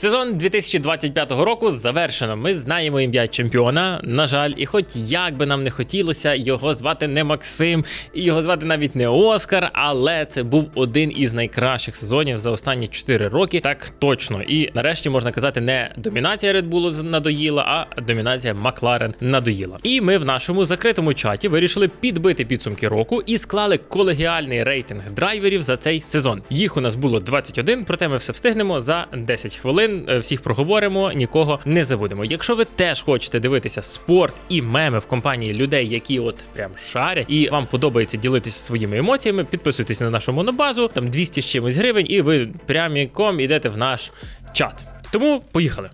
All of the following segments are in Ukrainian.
Сезон 2025 року завершено. Ми знаємо ім'я чемпіона. На жаль, і хоч як би нам не хотілося, його звати не Максим, і його звати навіть не Оскар, але це був один із найкращих сезонів за останні 4 роки. Так точно. І нарешті можна казати, не домінація Red Bull надоїла, а домінація Макларен надоїла. І ми в нашому закритому чаті вирішили підбити підсумки року і склали колегіальний рейтинг драйверів за цей сезон. Їх у нас було 21, проте ми все встигнемо за 10 хвилин. Е, Всіх проговоримо, нікого не забудемо. Якщо ви теж хочете дивитися спорт і меми в компанії людей, які от прям шарять, і вам подобається ділитися своїми емоціями, підписуйтесь на нашу монобазу, там 200 з чимось гривень, і ви пряміком йдете в наш чат. Тому поїхали.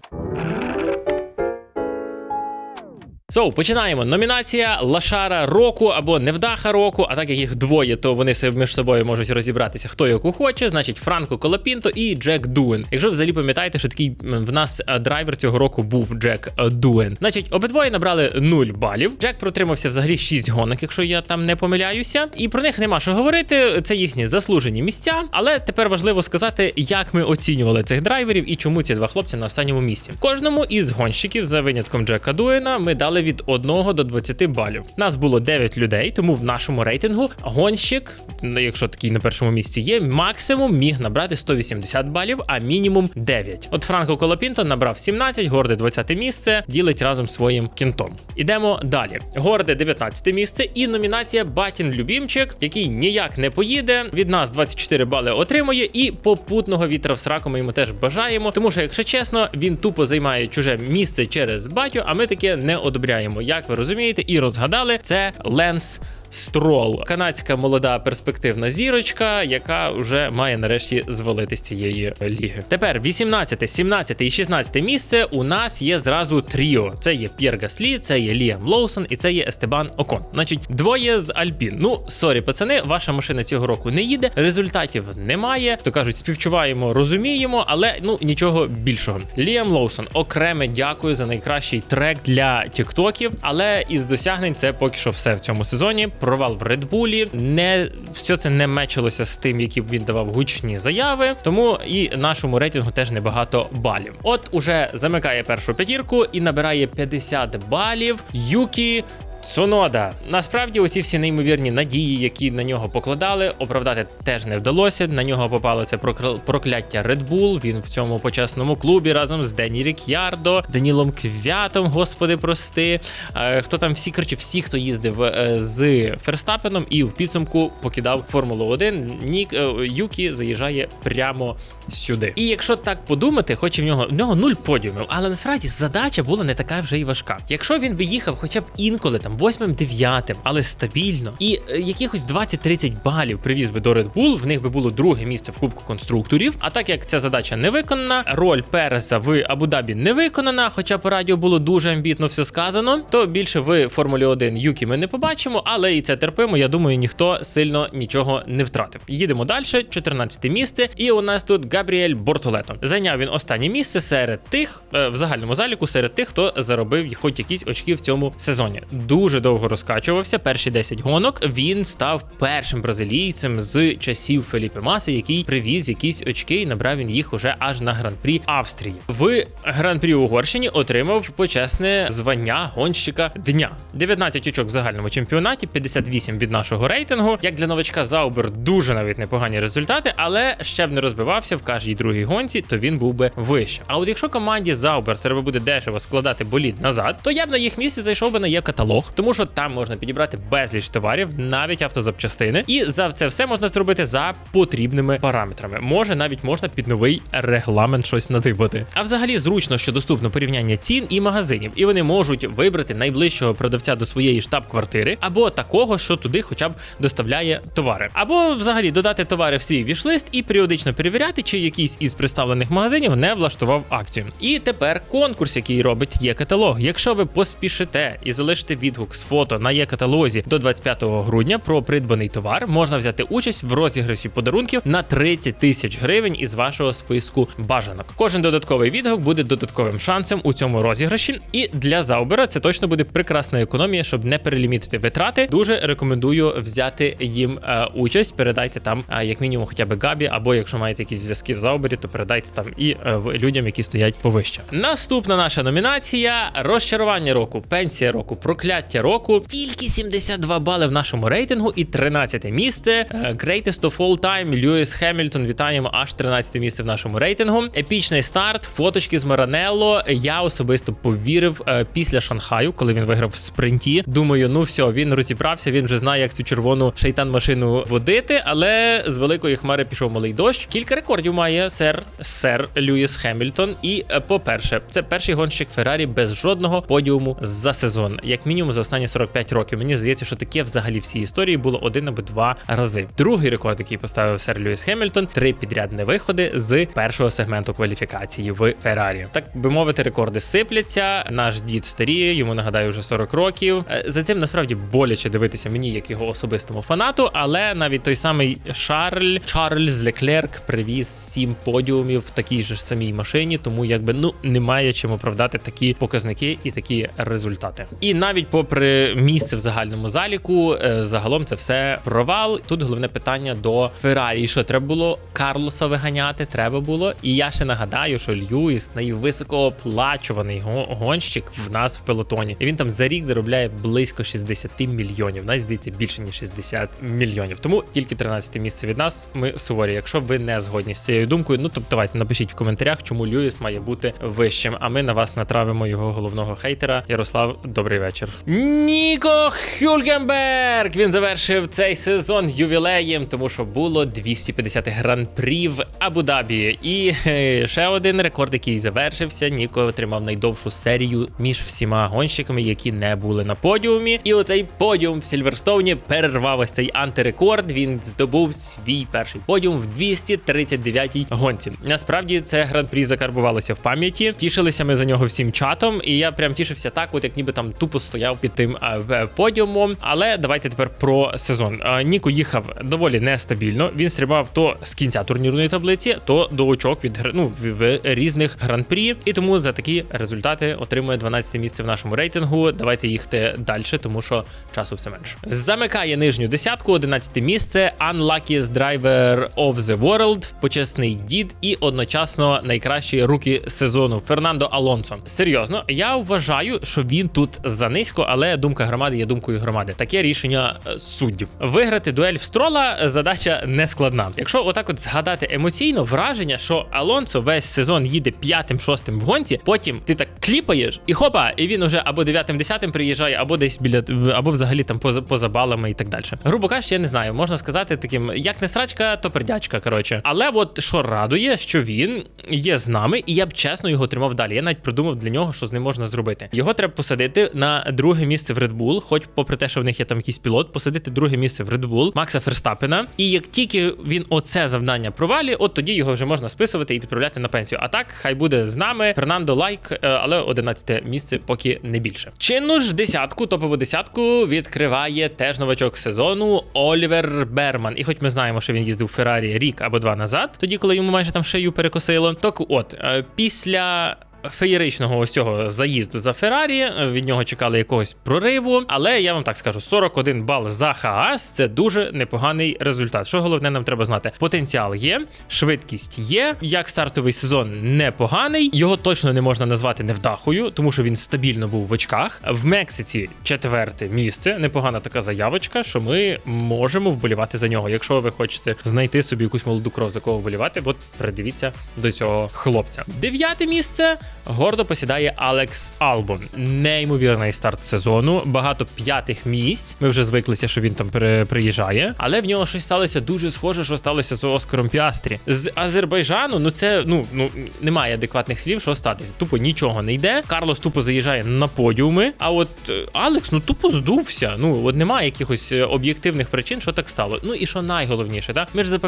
So, починаємо. Номінація Лашара року або Невдаха року. А так як їх двоє, то вони між собою можуть розібратися, хто яку хоче. Значить, Франко Колопінто і Джек Дуен. Якщо взагалі пам'ятаєте, що такий в нас е, драйвер цього року був Джек е, Дуен. Значить, обидвоє набрали 0 балів. Джек протримався взагалі 6 гонок, якщо я там не помиляюся. І про них нема що говорити. Це їхні заслужені місця. Але тепер важливо сказати, як ми оцінювали цих драйверів і чому ці два хлопці на останньому місці. Кожному із гонщиків, за винятком Джека Дуена, ми дали від 1 до 20 балів. Нас було 9 людей, тому в нашому рейтингу гонщик, якщо такий на першому місці є, максимум міг набрати 180 балів, а мінімум 9. От Франко Колопінто набрав 17, горде 20 місце, ділить разом своїм кінтом. Ідемо далі. Горде 19 місце і номінація Батін Любімчик, який ніяк не поїде. Від нас 24 бали отримує, і попутного вітра в сраку ми йому теж бажаємо. Тому що, якщо чесно, він тупо займає чуже місце через батю, а ми таке не одобряємо. Як ви розумієте, і розгадали, це Ленс. Строл, канадська молода перспективна зірочка, яка вже має нарешті звалити з цієї ліги. Тепер 18, 17 і 16 місце у нас є зразу тріо. Це є П'єр Гаслі, це є Ліам Лоусон і це є Естебан Окон. Значить, двоє з Альпін. Ну сорі, пацани, ваша машина цього року не їде. Результатів немає. То кажуть, співчуваємо, розуміємо, але ну нічого більшого. Ліам Лоусон окреме дякую за найкращий трек для тіктоків. Але із досягнень це поки що все в цьому сезоні. Провал в Редбулі. Не все це не мечилося з тим, які б він давав гучні заяви. Тому і нашому рейтингу теж небагато балів. От уже замикає першу п'ятірку і набирає 50 балів. Юкі. Цунода. Насправді, усі всі неймовірні надії, які на нього покладали, оправдати теж не вдалося. На нього попало це прокл- прокляття Red Bull. Він в цьому почесному клубі разом з Дені Рік'ярдо, Данілом Квятом, господи, прости. Е, Хто там всі коротше, всі, хто їздив е, з Ферстапеном і в підсумку покидав Формулу 1, Нік е, Юкі заїжджає прямо сюди. І якщо так подумати, хоч і в нього в нього нуль подіумів, але насправді задача була не така вже й важка. Якщо він би їхав хоча б інколи там восьмим, дев'ятим, але стабільно, і е, якихось 20-30 балів привіз би до Red Bull, в них би було друге місце в Кубку конструкторів. А так як ця задача не виконана, роль Переса в Абу-Дабі не виконана, хоча по радіо було дуже амбітно все сказано, то більше в Формулі 1 Юкі ми не побачимо, але і це терпимо. Я думаю, ніхто сильно нічого не втратив. Їдемо далі, 14 місце, і у нас тут Габріель Бортолето. Зайняв він останнє місце серед тих е, в загальному заліку, серед тих, хто заробив хоч якісь очки в цьому сезоні. Дуже довго розкачувався. Перші 10 гонок він став першим бразилійцем з часів Феліпе Маси, який привіз якісь очки, і набрав він їх уже аж на гран-прі Австрії. В гран-прі Угорщині отримав почесне звання гонщика дня. 19 очок в загальному чемпіонаті, 58 від нашого рейтингу. Як для новачка Заубер дуже навіть непогані результати, але ще б не розбивався в кожній другій гонці, то він був би вище. А от якщо команді Заубер треба буде дешево складати болід назад, то я б на їх місці зайшов би на є каталог, тому що там можна підібрати безліч товарів, навіть автозапчастини, і за це все можна зробити за потрібними параметрами. Може навіть можна під новий регламент щось надибати. А взагалі зручно, що доступно порівняння цін і магазинів, і вони можуть вибрати найближчого продавця до своєї штаб-квартири, або такого, що туди хоча б доставляє товари, або взагалі додати товари в свій вішлист і періодично перевіряти, чи якийсь із представлених магазинів не влаштував акцію. І тепер конкурс, який робить є каталог. Якщо ви поспішите і залишите від відгук з фото на є-каталозі до 25 грудня про придбаний товар, можна взяти участь в розіграші подарунків на 30 тисяч гривень із вашого списку бажанок. Кожен додатковий відгук буде додатковим шансом у цьому розіграші. І для Заубера це точно буде прекрасна економія, щоб не перелімітити витрати. Дуже рекомендую взяти їм е, участь. Передайте там, е, як мінімум, хоча б габі, або якщо маєте якісь зв'язки в Заубері, то передайте там і е, людям, які стоять повище. Наступна наша номінація: розчарування року, пенсія року, прокляття року. Тільки 72 бали в нашому рейтингу і 13 місце. Е, Greatest of all time Льюіс Хемільтон. Вітаємо аж 13 місце в нашому рейтингу. Епічний старт, фоточки з Маранелло. Я особисто повірив е, після Шанхаю, коли він виграв в спринті. Думаю, ну все, він розібрався, він вже знає, як цю червону шейтан машину водити. Але з великої хмари пішов малий дощ. Кілька рекордів має сер сер Льюіс Хемільтон. І е, по-перше, це перший гонщик Феррарі без жодного подіуму за сезон, як мінімум за останні 45 років. Мені здається, що таке взагалі всій історії було один або два рази. Другий рекорд, який поставив сер Льюіс Хемільтон, три підрядні виходи з першого сегменту кваліфікації в Феррарі. Так би мовити, рекорди сипляться. Наш дід старіє, йому нагадаю вже 40 років. Е, За цим насправді боляче дивитися мені, як його особистому фанату, але навіть той самий Шарль Чарльз Леклерк привіз сім подіумів в такій же самій машині, тому якби ну немає чим оправдати такі показники і такі результати. І навіть попри місце в загальному заліку, е, загалом це все провал. Тут головне питання до Феррарі. Що треба було Карлоса виганяти? Треба було. І я ще нагадаю, що Льюіс найвисокооплачуваний го- гонщик в нас в пелотоні. І він там за рік заробляє близько 60 мільйонів. Навіть здається більше ніж 60 мільйонів. Тому тільки 13 місце від нас. Ми суворі. Якщо ви не згодні з цією думкою, ну то давайте напишіть в коментарях, чому Льюіс має бути вищим. А ми на вас натравимо його головного хейтера. Ярослав, добрий вечір. Ніко Хюльгенберг! Він завершив цей сезон ювілеєм, тому що було 250 гран-прі в Абу-Дабі. І е, ще один рекорд, який завершився. Ніко отримав найдовшу серію між всіма гонщиками, які не були на подіумі. І оцей подіум в Сільверстоуні перервав ось цей антирекорд. Він здобув свій перший подіум в 239-й гонці. Насправді це гран-прі закарбувалося в пам'яті. Тішилися ми за нього всім чатом, і я прям тішився так, от як ніби там тупо стояв під тим а, подіумом. Але давайте тепер про сезон. Ніко їхав доволі нестабільно. Він стрибав то з кінця турнірної таблиці, то до очок від ну, в, в різних гран-прі. І тому за такі результати отримує 12 місце в нашому рейтингу. Давайте їхати далі, тому що часу все менше. Замикає нижню десятку, 11 місце. Unluckiest driver of the world, почесний дід і одночасно найкращі руки сезону Фернандо Алонсо. Серйозно, я вважаю, що він тут занизько, але думка громади є думкою громади. Таке рішення е, суддів. Виграти дуель в строла е, задача не складна. Якщо отак от згадати емоційно, враження, що Алонсо весь сезон їде п'ятим, шостим в гонці, потім ти так кліпаєш, і хопа, і він уже або дев'ятим, десятим приїжджає, або десь біля або взагалі там поза поза балами і так далі. Грубо кажучи, я не знаю, можна сказати таким, як не срачка, то пердячка. Коротше, але от що радує, що він є з нами, і я б чесно його тримав далі. Я навіть придумав для нього, що з ним можна зробити. Його треба посадити на друге місце в Red Bull, хоч попри те, що в них є там якийсь пілот, посадити друге місце в Red Bull, Макса Ферстапена. І як тільки він оце завдання провалює, от тоді його вже можна списувати і відправляти на пенсію. А так, хай буде з нами. Фернандо лайк, е, але 11 місце поки не більше. Чинну ж десятку, топову десятку відкриває теж новачок сезону Олівер Берман. І хоч ми знаємо, що він їздив в Феррарі рік або два назад, тоді коли йому майже там шию перекосило. Так от е, після. Феєричного ось цього заїзду за Феррарі е, від нього чекали якогось прориву. Але я вам так скажу: 41 бал за Хаас це дуже непоганий результат. Що головне, нам треба знати: потенціал є, швидкість є. Як стартовий сезон непоганий, його точно не можна назвати невдахою, тому що він стабільно був в очках. В Мексиці четверте місце. Непогана така заявочка, що ми можемо вболівати за нього. Якщо ви хочете знайти собі якусь молоду кров за кого вболівати, от придивіться до цього хлопця. Дев'яте місце гордо посідає Алекс Албон. Неймовірний старт сезону, багато п'ятих місць. Ми вже звиклися, що він там при- приїжджає, але в нього щось сталося дуже схоже, що сталося з Оскаром Піастрі. З Азербайджану, ну це ну ну немає адекватних слів, що статися. Тупо нічого не йде. Карлос тупо заїжджає на подіуми. А от е, Алекс, ну тупо здувся. Ну от немає якихось е, об'єктивних причин, що так стало. Ну і що найголовніше, так ми ж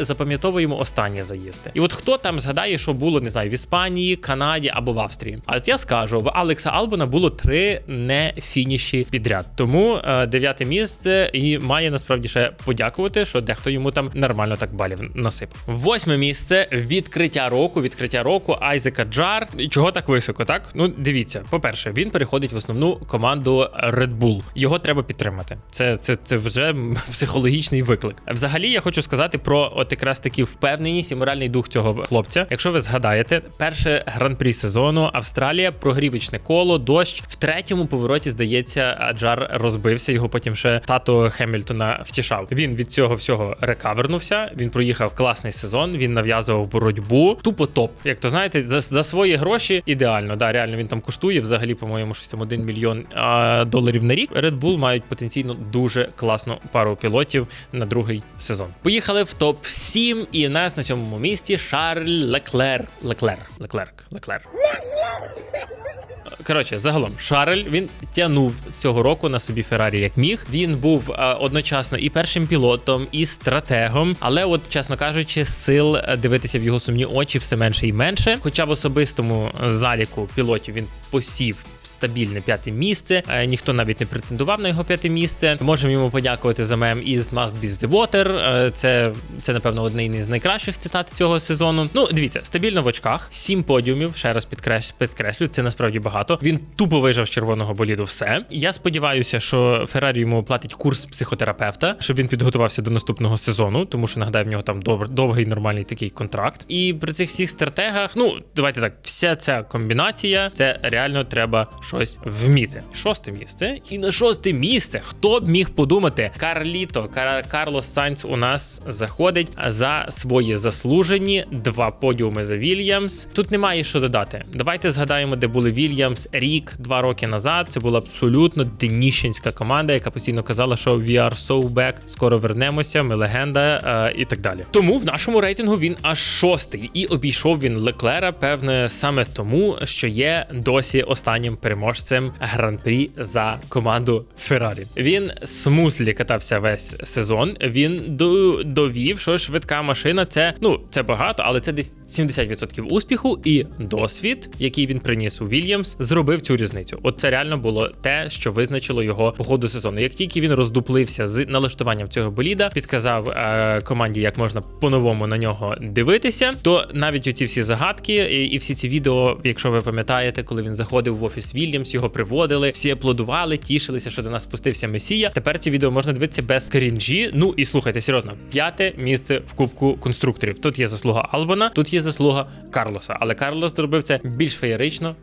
запам'ятовуємо останні заїзди. І от хто там згадає, що було, не знаю, в Іспанії, Канаді або в Австрії. А я скажу, в Алекса Албона було три не фініші підряд. Тому е, дев'яте місце і має насправді ще подякувати, що дехто йому там нормально так балів насипав. Восьме місце відкриття року. Відкриття року Айзека Джар. Чого так високо? Так ну дивіться, по-перше, він переходить в основну команду Red Bull. Його треба підтримати. Це, це, це вже психологічний виклик. Взагалі, я хочу сказати про от якраз таки впевненість і моральний дух цього хлопця. Якщо ви згадаєте, перше гран-прі сезону Австралія, прогрівочне коло, дощ в третьому повороті, здається, Джар розбився. Його потім ще тато Хемільтона втішав. Він від цього всього рекавернувся. Він проїхав класний сезон. Він нав'язував боротьбу. Тупо топ. Як то знаєте, за, за свої гроші ідеально. Да, реально він там коштує взагалі, по-моєму, щось там 1 мільйон а, доларів на рік. Red Bull мають потенційно дуже класну пару пілотів на другий сезон. Поїхали в топ 7 і нас на сьомому місці Шарль Леклер. Леклер. Леклерк. Леклер. Коротше, загалом, Шарль він тягнув цього року на собі Феррарі як міг. Він був е, одночасно і першим пілотом, і стратегом. Але, от, чесно кажучи, сил е, дивитися в його сумні очі все менше і менше. Хоча в особистому заліку пілотів він посів стабільне п'яте місце. Е, ніхто навіть не претендував на його п'яте місце. Можемо йому подякувати за мем із Must be the water. Е, Це, це напевно, одне з найкращих цитат цього сезону. Ну, дивіться, стабільно в очках, сім подіумів. Ще раз підкрес, підкреслю, це насправді багато. Він тупо вижав з червоного боліду. Все. Я сподіваюся, що Феррарі йому платить курс психотерапевта, щоб він підготувався до наступного сезону, тому що нагадаю, в нього там дов- довгий нормальний такий контракт. І при цих всіх стратегах, ну давайте так, вся ця комбінація, це реально треба щось вміти. Шосте місце. І на шосте місце, хто б міг подумати, Карліто Кар- Карлос Сайнц у нас заходить за свої заслужені два подіуми за Вільямс. Тут немає що додати. Давайте згадаємо, де були Вільямс рік, два роки назад. Це була абсолютно деніщенська команда, яка постійно казала, що we are so back, скоро вернемося, ми легенда е, і так далі. Тому в нашому рейтингу він аж шостий, і обійшов він Леклера, певне, саме тому, що є досі останнім переможцем гран-прі за команду Феррарі. Він смузлі катався весь сезон. Він до- довів, що швидка машина це ну це багато, але це десь 70% успіху і досвід, який він приніс у Вільямс, зробив цю різницю. От це реально було те, що визначило його по ходу сезону. Як тільки він роздуплився з налаштуванням цього боліда, підказав е, команді, як можна по-новому на нього дивитися, то навіть оці всі загадки і, і всі ці відео, якщо ви пам'ятаєте, коли він заходив в офіс Вільямс, його приводили, всі аплодували, тішилися, що до нас спустився Месія. Тепер ці відео можна дивитися без крінжі. Ну і слухайте, серйозно, п'яте місце в Кубку конструкторів. Тут є заслуга Албана, тут є заслуга Карлоса. Але Карлос зробив це більш феєрично,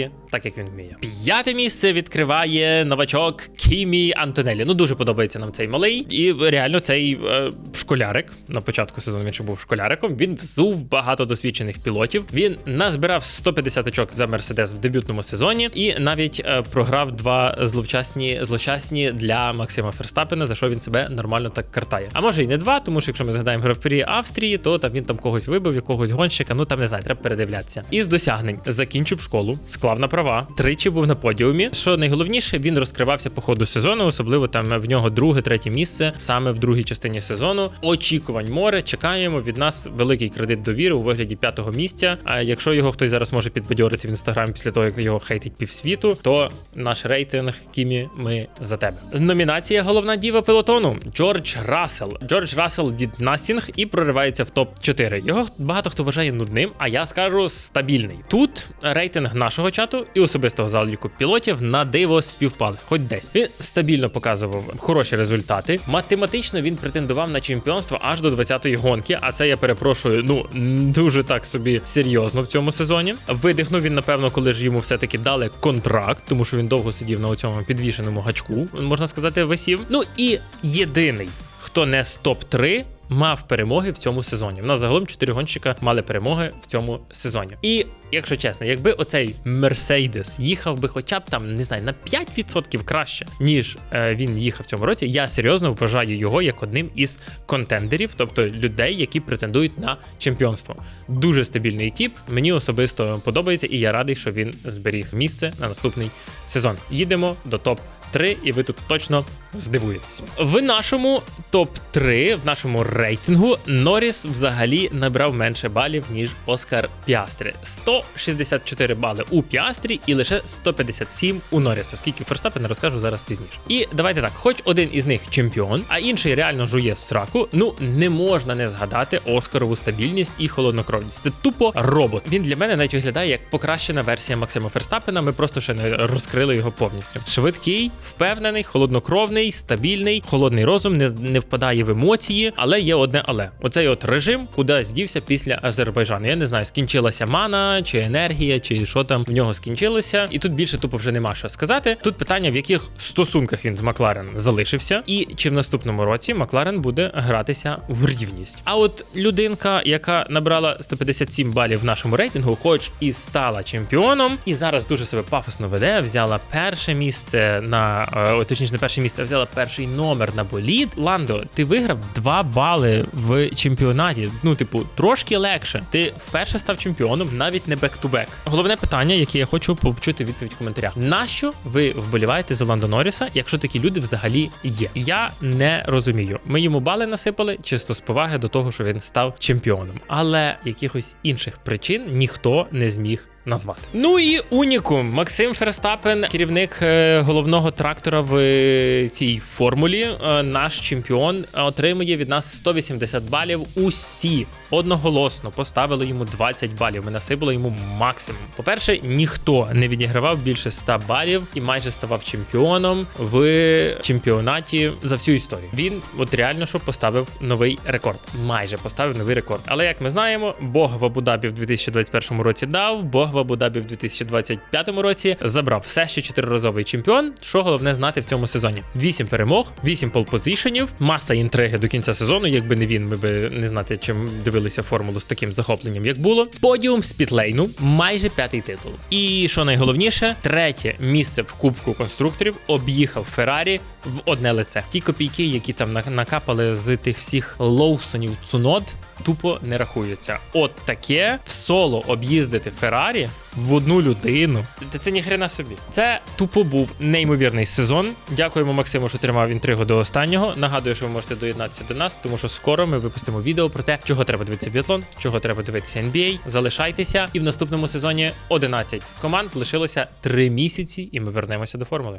по-іспанськи, так як він вміє. П'яте місце відкриває новачок Кімі Антонелі. Ну дуже подобається нам цей малий, і реально цей е, школярик на початку сезону він ще був школяриком. Він взув багато досвідчених пілотів. Він назбирав 150 очок за Мерседес в дебютному сезоні, і навіть е, програв два зловчасні злочасні для Максима Ферстапена, за що він себе нормально так картає. А може і не два, тому що якщо ми згадаємо графері Австрії, то там він там когось вибив, якогось гонщика. Ну там не знаю, треба передивлятися. Із досягнень закінчив школу, склав на права, тричі був на подіумі. Що найголовніше, він розкривався по ходу сезону, особливо там в нього друге, третє місце саме в другій частині сезону. Очікувань море. Чекаємо від нас великий кредит довіри у вигляді п'ятого місця. А якщо його хтось зараз може підбадьорити в інстаграм після того, як його хейтить півсвіту, то наш рейтинг Кімі, ми за тебе. Номінація головна діва пелотону Джордж Рассел. Джордж Рассел дід насінг і проривається в топ 4 Його багато хто вважає нудним, а я скажу стабільний. Тут рейтинг нашого чату і особистого заліку пілотів на диво співпали, хоч десь. Він стабільно показував хороші результати. Математично він претендував на чемпіонство аж до 20-ї гонки. А це я перепрошую. Ну дуже так собі серйозно в цьому сезоні. Видихнув він, напевно, коли ж йому все-таки дали контракт, тому що він довго сидів на цьому підвішеному гачку, можна сказати, висів. Ну і єдиний, хто не з топ 3 Мав перемоги в цьому сезоні. У нас загалом чотири гонщика мали перемоги в цьому сезоні. І якщо чесно, якби оцей Мерседес їхав би хоча б там, не знаю, на 5% краще, ніж е, він їхав в цьому році, я серйозно вважаю його як одним із контендерів, тобто людей, які претендують на чемпіонство. Дуже стабільний тіп. Мені особисто подобається, і я радий, що він зберіг місце на наступний сезон. Їдемо до топ. 3, і ви тут точно здивуєтесь. В нашому топ-3, в нашому рейтингу, Норріс взагалі набрав менше балів, ніж Оскар Піастри. 164 бали у Піастрі і лише 157 у Норріса. Скільки Ферстапена розкажу зараз пізніше. І давайте так, хоч один із них чемпіон, а інший реально жує сраку. Ну не можна не згадати Оскарову стабільність і холоднокровність. Це тупо робот. Він для мене навіть виглядає як покращена версія Максима Ферстапена. Ми просто ще не розкрили його повністю. Швидкий, впевнений, холоднокровний, стабільний, холодний розум, не, не впадає в емоції, але є одне але. Оцей от режим, куди здівся після Азербайджану. Я не знаю, скінчилася мана чи енергія, чи що там в нього скінчилося. І тут більше тупо вже нема що сказати. Тут питання, в яких стосунках він з Макларен залишився, і чи в наступному році Макларен буде гратися в рівність. А от людинка, яка набрала 157 балів в нашому рейтингу, хоч і стала чемпіоном, і зараз дуже себе пафосно веде, взяла перше місце на е, точніше, не перше місце, взяла перший номер на болід. Ландо, ти виграв 2 бали в чемпіонаті. Ну, типу, трошки легше. Ти вперше став чемпіоном, навіть не бек-ту-бек. Головне питання, яке я хочу почути відповідь в коментарях. Нащо ви вболіваєте за Ландо Норріса, якщо такі люди взагалі є? Я не розумію. Ми йому бали насипали чисто з поваги до того, що він став чемпіоном, але якихось інших причин ніхто не зміг. Назвати. Ну і унікум Максим Ферстапен, керівник е, головного трактора в цій формулі. Е, наш чемпіон отримує від нас 180 балів. Усі одноголосно поставили йому 20 балів. Ми насипали йому максимум. По-перше, ніхто не відігравав більше 100 балів і майже ставав чемпіоном в чемпіонаті за всю історію. Він от реально що поставив новий рекорд. Майже поставив новий рекорд. Але як ми знаємо, Бог в Абу-Дабі в 2021 році дав, Бог в Абу-Дабі в 2025 році забрав все ще чотириразовий чемпіон. Що головне знати в цьому сезоні: вісім перемог, вісім полпозишенів, маса інтриги до кінця сезону. Якби не він, ми би не знати, чим дивилися формулу з таким захопленням, як було. Подіум з Пітлейну, майже п'ятий титул. І що найголовніше, третє місце в Кубку конструкторів об'їхав Феррарі в одне лице. Ті копійки, які там на- накапали з тих всіх Лоусонів Цунод, тупо не рахуються. От таке в соло об'їздити Феррарі в одну людину. Та це ні хрена собі. Це тупо був неймовірний сезон. Дякуємо Максиму, що тримав інтригу до останнього. Нагадую, що ви можете доєднатися до нас, тому що скоро ми випустимо відео про те, чого треба дивитися біатлон, чого треба дивитися NBA. Залишайтеся, і в наступному сезоні 11 команд лишилося 3 місяці, і ми вернемося до формули.